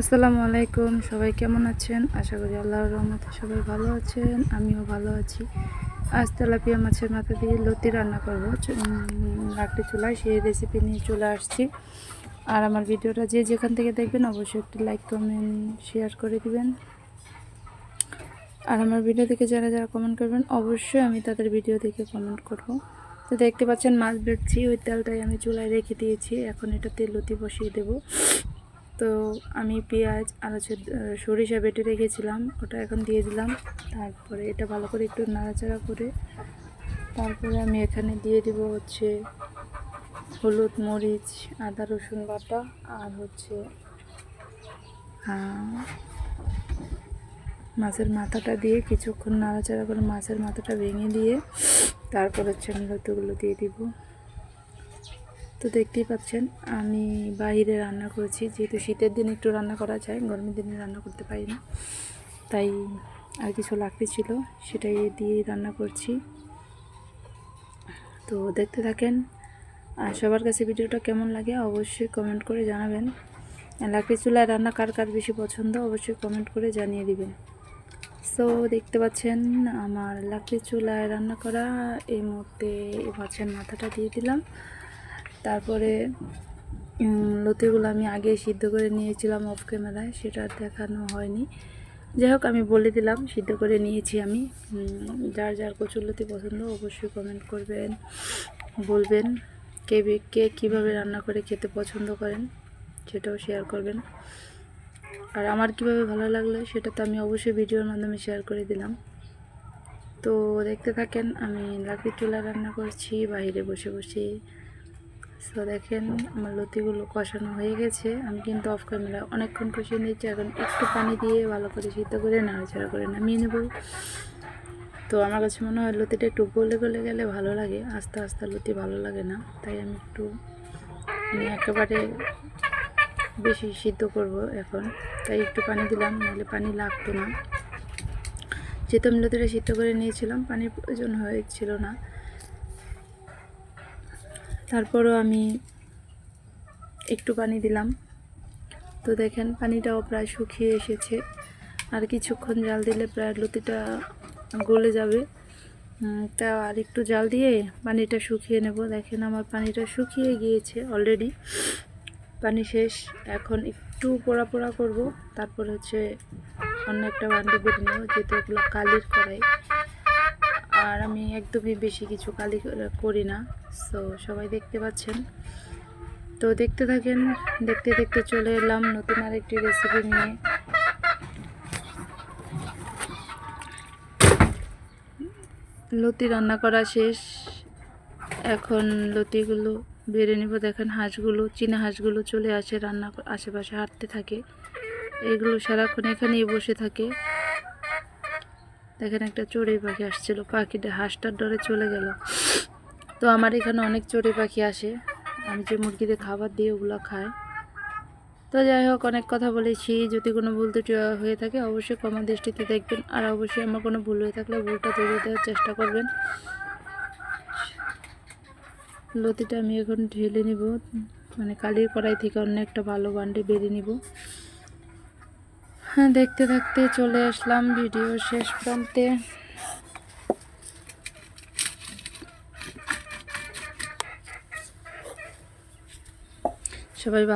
আসসালামু আলাইকুম, সবাই কেমন আছেন? আশা করি আল্লাহর রহমতে সবাই ভালো আছেন, আমিও ভালো আছি। আজ তেলাপিয়া মাছের মাথা দিয়ে লতি রান্না করব। লাকড়ি চুলায় সেই রেসিপি নিয়ে চলে আসছি। আর আমার ভিডিওটা যে যেখান থেকে দেখবেন অবশ্যই একটি লাইক কমেন্ট শেয়ার করে দিবেন। আর আমার ভিডিও দেখে যারা যারা কমেন্ট করবেন, অবশ্যই আমি তাদের ভিডিও দেখে কমেন্ট করব। তো দেখতে পাচ্ছেন মাছ বেটছি, ওই তেলটাই আমি চুলায় রেখে দিয়েছি। এখন এটাতে লতি বসিয়ে দেব। তো আমি পেঁয়াজ আর হচ্ছে সরিষা বেটে রেখেছিলাম, ওটা এখন দিয়ে দিলাম। তারপরে এটা ভালো করে একটু নাড়াচাড়া করে তারপরে আমি এখানে দিয়ে দিব হচ্ছে হলুদ মরিচ, আদা রসুন বাটা আর হচ্ছে মাছের মাথাটা দিয়ে কিছুক্ষণ নাড়াচাড়া করে মাছের মাথাটা ভেঙে দিয়ে তারপর হচ্ছে আমি লতিগুলো দিয়ে দিব। তো দেখতেই পাচ্ছেন, আমি বাইরে রান্না করেছি, যেহেতু শীতের দিন একটু রান্না করা যায়, গরমের দিনে রান্না করতে পারি না। তাই আর কিছু লাগতে ছিল, সেটাই দিয়ে রান্না করছি। তো দেখতে থাকেন, আর সবার কাছে ভিডিওটা কেমন লাগে অবশ্যই কমেন্ট করে জানাবেন। লাকড়ি চুলায় রান্না কার কার বেশি পছন্দ, অবশ্যই কমেন্ট করে জানিয়ে দিবেন। সো দেখতে পাচ্ছেন, আমার লাকড়ি চুলায় রান্না করা, এই মুহূর্তে মাছের মাথাটা দিয়ে দিলাম। তারপরে লতিগুলো আমি আগে সিদ্ধ করে নিয়েছিলাম অফ ক্যামেরায় সেটা দেখানো হয়নি। যাই হোক, আমি বলে দিলাম, সিদ্ধ করে নিয়েছি আমি। যার যার কচুর লতি পছন্দ, অবশ্যই কমেন্ট করবেন, বলবেন কে কে কীভাবে রান্না করে খেতে পছন্দ করেন, সেটাও শেয়ার করবেন। আর আমার কীভাবে ভালো লাগল, সেটা তো আমি অবশ্যই ভিডিওর মাধ্যমে শেয়ার করে দিলাম। তো দেখতে থাকেন, আমি লাকড়ি চুলা রান্না করছি, বাইরে বসে বসে তো দেখেন আমার লতিগুলো কষানো হয়ে গেছে। আমি কিন্তু অফ ক্যামেরা অনেকক্ষণ কষিয়ে নিয়েছি এখন একটু পানি দিয়ে ভালো করে সিদ্ধ করে নাড়াচাড়া করে নামিয়ে নেব। তো আমার কাছে মনে হয় লতিটা একটু গলে গলে গেলে ভালো লাগে। আস্তে আস্তে লতি ভালো লাগে না। তাই আমি একটু আমি একেবারে বেশি সিদ্ধ করব এখন। তাই একটু পানি দিলাম, নাহলে পানি লাগতো না। যেহেতু আমি লতিটা সিদ্ধ করে নিয়েছিলাম, পানির প্রয়োজন হয়েছিল না। তারপরও আমি একটু পানি দিলাম। তো দেখেন, পানিটাও প্রায় শুকিয়ে এসেছে। আর কিছুক্ষণ জাল দিলে প্রায় লতিটা গলে যাবে। তা আর একটু জাল দিয়ে পানিটা শুকিয়ে নেব। দেখেন, আমার পানিটা শুকিয়ে গিয়েছে অলরেডি পানি শেষ। এখন একটু পোড়া পোড়া করব। তারপর হচ্ছে অন্য একটা বান্ডি বেটে নেব, যেহেতু এগুলো কালির কড়াই। আর একদমই বেশি কিছু কালি করি না সো সবাই দেখতে পাচ্ছেন। তো দেখতে থাকেন, দেখতে দেখতে চলে এলাম নতুন আরেকটি রেসিপি নিয়ে। লতি রান্না করা শেষ। এখন লতিগুলো বেড়ে নিব, দেখেন হাঁসগুলো, চীনা হাঁসগুলো চলে আসে রান্না আশেপাশে হাঁটতে থাকে। এগুলো সারাক্ষণ এখানেই বসে থাকে। দেখেন একটা চড়ুই পাখি আসছিল, পাখিটা হাঁসটার ডরে চলে গেল। তো আমার এখানে অনেক চড়ুই পাখি আসে, আমি যে মুরগিদের খাবার দিই ওগুলো খায় তো যাই হোক, অনেক কথা বলেছি, যদি কোনো ভুল ত্রুটি হয়ে থাকে অবশ্যই কমা দৃষ্টিতে দেখবেন, আর অবশ্যই আমার কোনো ভুল হয়ে থাকলে ভুলটা তৈরি দেওয়ার চেষ্টা করবেন। লতিটা আমি এখন ঢেলে নিব মানে কালির কড়াই থেকে অন্য একটা ভালো বান্ডে বেরিয়ে নিব। হ্যাঁ দেখতে থাকতে চলে আসলাম ভিডিও শেষ প্রান্তে। সবাই